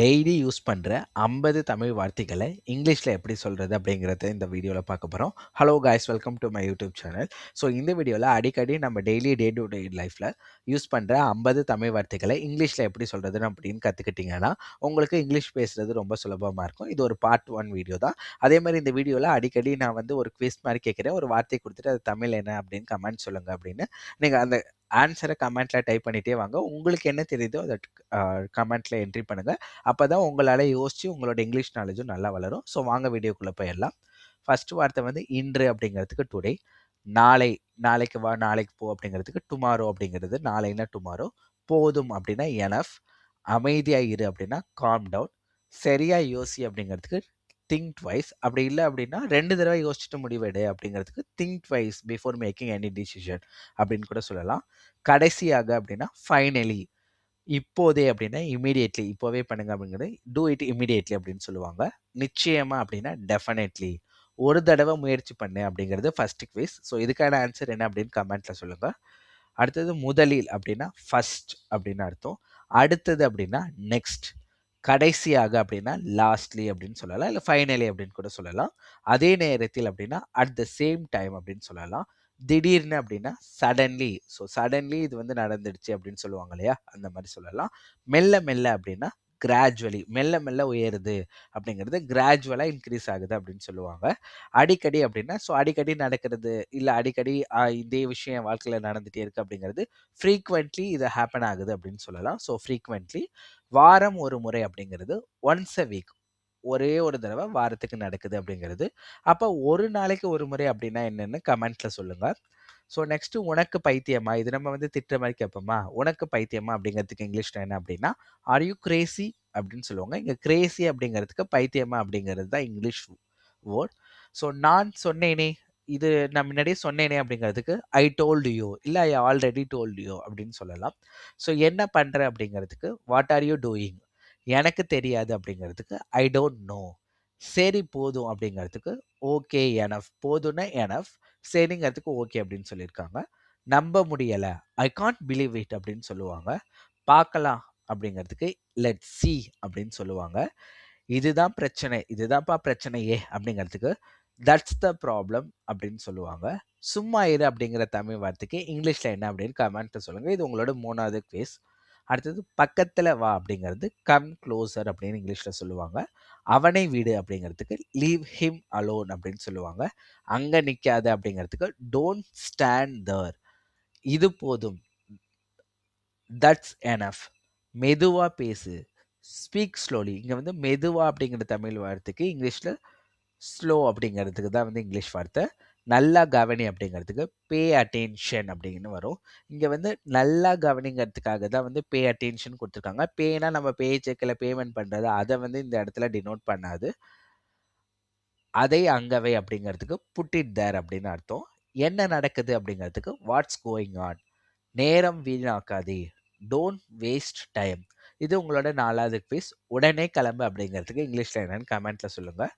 Daily use பண்ணுற ஐம்பது தமிழ் வார்த்தைகளை இங்கிலீஷில் எப்படி சொல்கிறது அப்படிங்கிறத இந்த வீடியோவில் பார்க்க போகிறோம் hello guys welcome to my YouTube channel so இந்த வீடியோவில் அடிக்கடி நம்ம டெய்லி டே டு டே லைஃப்பில் யூஸ் பண்ணுற ஐம்பது தமிழ் வார்த்தைகளை இங்கிலீஷில் எப்படி சொல்கிறதுன்னு அப்படின்னு கற்றுக்கிட்டிங்கன்னா உங்களுக்கு இங்கிலீஷ் பேசுகிறது ரொம்ப சுலபமாக இருக்கும். இது ஒரு பார்ட் ஒன் வீடியோ தான். அதே மாதிரி இந்த வீடியோவில் அடிக்கடி நான் வந்து ஒரு குவிஸ் மாதிரி கேட்குறேன். ஒரு வார்த்தை கொடுத்துட்டு அது தமிழ் என்ன அப்படின்னு கமெண்ட் சொல்லுங்கள் அப்படின்னு. நீங்கள் அந்த ஆன்சரை கமெண்ட்டில் டைப் பண்ணிகிட்டே வாங்க. உங்களுக்கு என்ன தெரியுதோ அதை கமெண்ட்டில் என்ட்ரி பண்ணுங்கள் அப்போ தான் உங்களால் யோசித்து உங்களோட இங்கிலீஷ் நாலேஜும் நல்லா வளரும். ஸோ வாங்க வீடியோக்குள்ளே போயிடலாம். ஃபர்ஸ்ட் வார்த்தை வந்து இன்று அப்படிங்கிறதுக்கு டுடே நாளை நாளைக்கு வா நாளைக்கு போ அப்படிங்கிறதுக்கு டுமாரோ அப்படிங்கிறது நாளைன்னா டுமாரோ போதும் அப்படின்னா எனஃப் அமைதியாக இரு அப்படின்னா காம் டவுன் சரியாக யோசி அப்படிங்கிறதுக்கு திங்க் ட்வைஸ். அப்படி இல்லை அப்படின்னா ரெண்டு தடவை யோசிச்சுட்டு முடிவெடு அப்படிங்கிறதுக்கு think twice before making any decision அப்படின்னு கூட சொல்லலாம். கடைசியாக அப்படின்னா ஃபைனலி இப்போதே அப்படின்னா இமீடியட்லி இப்போவே பண்ணுங்க அப்படிங்கிறது டூ இட் இமீடியட்லி அப்படின்னு சொல்லுவாங்க. நிச்சயமா அப்படின்னா டெஃபினெட்லி ஒரு தடவை முயற்சி பண்ணு அப்படிங்கிறது ஃபர்ஸ்ட் குவிஸ் ஸோ இதுக்கான ஆன்சர் என்ன அப்படின்னு கமெண்ட்டில் சொல்லுங்கள் அடுத்தது முதலில் அப்படின்னா ஃபர்ஸ்ட் அப்படின்னு அர்த்தம். அடுத்தது அப்படின்னா நெக்ஸ்ட் கடைசியாக அப்படின்னா லாஸ்ட்லி அப்படின்னு சொல்லலாம். இல்லை ஃபைனலி அப்படின்னு கூட சொல்லலாம். அதே நேரத்தில் அப்படின்னா அட் த சேம் டைம் அப்படின்னு சொல்லலாம். திடீர்னு அப்படின்னா சடன்லி ஸோ சடன்லி இது வந்து நடந்துடுச்சு அப்படின்னு சொல்லுவாங்க இல்லையா? அந்த மாதிரி சொல்லலாம். மெல்ல மெல்ல அப்படின்னா கிராஜுவலி மெல்ல மெல்ல உயருது அப்படிங்கிறது கிராஜுவலாக இன்க்ரீஸ் ஆகுது அப்படின்னு சொல்லுவாங்க. அடிக்கடி அப்படின்னா ஸோ அடிக்கடி நடக்கிறது இல்லை அடிக்கடி இதே விஷயம் என் வாழ்க்கையில் நடந்துகிட்டே இருக்குது அப்படிங்கிறது ஃப்ரீக்வெண்ட்லி இது ஹேப்பன் ஆகுது அப்படின்னு சொல்லலாம். ஸோ ஃப்ரீக்வெண்ட்லி வாரம் ஒரு முறை அப்படிங்கிறது ஒன்ஸ் அ வீக் ஒரே ஒரு தடவை வாரத்துக்கு நடக்குது அப்படிங்கிறது. அப்போ ஒரு நாளைக்கு ஒரு முறை அப்படின்னா என்னென்னு கமெண்ட்டில் சொல்லுங்கள் ஸோ நெக்ஸ்ட்டு உனக்கு பைத்தியமா? இது நம்ம வந்து திட்டுற மாதிரி கேட்போமா? உனக்கு பைத்தியமா? அப்படிங்கிறதுக்கு இங்கிலீஷில் என்ன அப்படின்னா ஆர் யூ கிரேசி அப்படின்னு சொல்லுவாங்க. இங்கே கிரேசி அப்படிங்கிறதுக்கு பைத்தியமா அப்படிங்கிறது தான் இங்கிலீஷ் வேர்ட் ஸோ நான் சொன்னேனே இது நான் முன்னாடியே சொன்னேனே அப்படிங்கிறதுக்கு ஐ டோல்டு யூ இல்லை ஐ ஆல்ரெடி டோல்டு யூ அப்படின்னு சொல்லலாம். ஸோ என்ன பண்ணுற அப்படிங்கிறதுக்கு வாட் ஆர் யூ டூயிங் எனக்கு தெரியாது அப்படிங்கிறதுக்கு ஐ டோன்ட் நோ சரி போதும் அப்படிங்கிறதுக்கு ஓகே எனஃப் போதும்னா எனஃப் சரிங்கிறதுக்கு ஓகே அப்படின்னு சொல்லியிருக்காங்க. நம்ப முடியலை. ஐ கான்ட் பிலீவ் இட் அப்படின்னு சொல்லுவாங்க. பார்க்கலாம் அப்படிங்கிறதுக்கு லெட் சி அப்படின்னு சொல்லுவாங்க. இதுதான் பிரச்சனை. இதுதான்ப்பா பிரச்சனையே அப்படிங்கிறதுக்கு தட்ஸ் த ப்ராப்ளம் அப்படின்னு சொல்லுவாங்க. சும்மா இரு அப்படிங்கிற தமிழ் வார்த்தைக்கு இங்கிலீஷில் என்ன அப்படின்னு கமெண்ட்டை சொல்லுங்கள் இது உங்களோட மூணாவது கேஸ் அடுத்தது பக்கத்தில் வா அப்படிங்கிறது கம் க்ளோசர் அப்படின்னு இங்கிலீஷில் சொல்லுவாங்க. அவனை வீடு அப்படிங்கிறதுக்கு லீவ் ஹிம் அலோன் அப்படின்னு சொல்லுவாங்க. அங்கே நிற்காது அப்படிங்கிறதுக்கு டோன்ட் ஸ்டாண்ட் தர் இது போதும். தட்ஸ் எனஃப் மெதுவாக பேசு. ஸ்பீக் ஸ்லோலி இங்கே வந்து மெதுவா அப்படிங்கிற தமிழ் வார்த்தைக்கு இங்கிலீஷில் ஸ்லோ அப்படிங்கிறதுக்கு தான் வந்து இங்கிலீஷ் வார்த்தை. நல்லா கவனி அப்படிங்கிறதுக்கு பே அட்டென்ஷன் அப்படின்னு வரும். இங்கே வந்து நல்லா கவனிங்கிறதுக்காக தான் வந்து பே அட்டென்ஷன் கொடுத்துருக்காங்க. பேனா நம்ம பே செக்கில் பேமெண்ட் பண்ணுறது அதை வந்து இந்த இடத்துல டினோட் பண்ணாது. அதை அங்கவை அப்படிங்கிறதுக்கு புட்டிட் தேர் அப்படின்னு அர்த்தம். என்ன நடக்குது அப்படிங்கிறதுக்கு வாட்ஸ் கோயிங் ஆன் நேரம் வீணாக்காதே. டோன்ட் வேஸ்ட் டைம் இது உங்களோட நாலாவது குவிஸ் உடனே கிளம்பு அப்படிங்கிறதுக்கு இங்கிலீஷில் என்னென்னு கமெண்ட்டில் சொல்லுங்கள்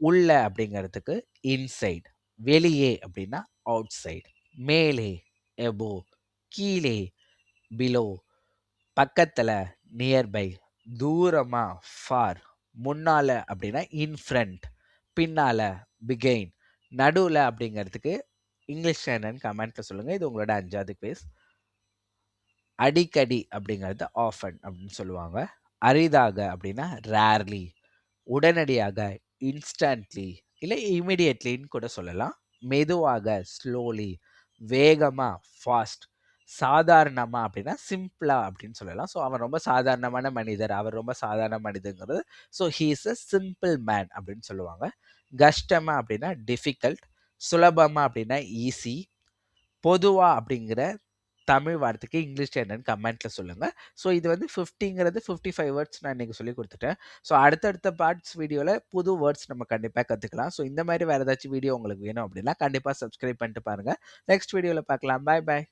உள்ள அப்படிங்கிறதுக்கு இன்சைட் வெளியே அப்படின்னா அவுட் சைட் மேலே எபோ கீழே பிலோ பக்கத்தில் நியர்பை தூரமாக ஃபார் முன்னால் அப்படின்னா இன்ஃப்ரண்ட் பின்னால் பிகெயின் நடுவில் அப்படிங்கிறதுக்கு இங்கிலீஷ் என்னன்னு கமெண்ட்டில் சொல்லுங்கள் இது உங்களோட அஞ்சாவது பேஸ் அடிக்கடி அப்படிங்கிறது ஆஃபன் அப்படின்னு சொல்லுவாங்க. அரிதாக அப்படின்னா ரேர்லி உடனடியாக இன்ஸ்டன்ட்லி இல்லை இமீடியட்லின்னு கூட சொல்லலாம். மெதுவாக ஸ்லோலி வேகமாக ஃபாஸ்ட் சாதாரணமாக அப்படின்னா சிம்பிளாக அப்படின்னு சொல்லலாம். ஸோ அவர் ரொம்ப சாதாரணமான மனிதர். அவர் ரொம்ப சாதாரண மனிதங்கிறது. So he is a simple man அப்படின்னு சொல்லுவாங்க. கஷ்டமாக அப்படின்னா டிஃபிகல்ட் சுலபமாக அப்படின்னா ஈஸி பொதுவாக அப்படிங்கிற தமிழ் வார்த்தைக்கு இங்கிலீஷ் என்னன்னு கமெண்ட்டில் சொல்லுங்கள் ஸோ இது வந்து ஃபிஃப்டிங்கிறது ஃபிஃப்டி ஃபைவ் வேர்ட்ஸ் நான் இன்றைக்கி சொல்லி கொடுத்துட்டேன். ஸோ அடுத்தடுத்த பார்ட்ஸ் வீடியோவில் புது வேர்ட்ஸ் நம்ம கண்டிப்பாக கற்றுக்கலாம் ஸோ இந்த மாதிரி வேறு ஏதாச்சும் வீடியோ உங்களுக்கு வேணும் அப்படின்னா கண்டிப்பாக சப்ஸ்கிரைப் பண்ணிட்டு பாருங்கள் நெக்ஸ்ட் வீடியோவில் பார்க்கலாம். பாய் பாய்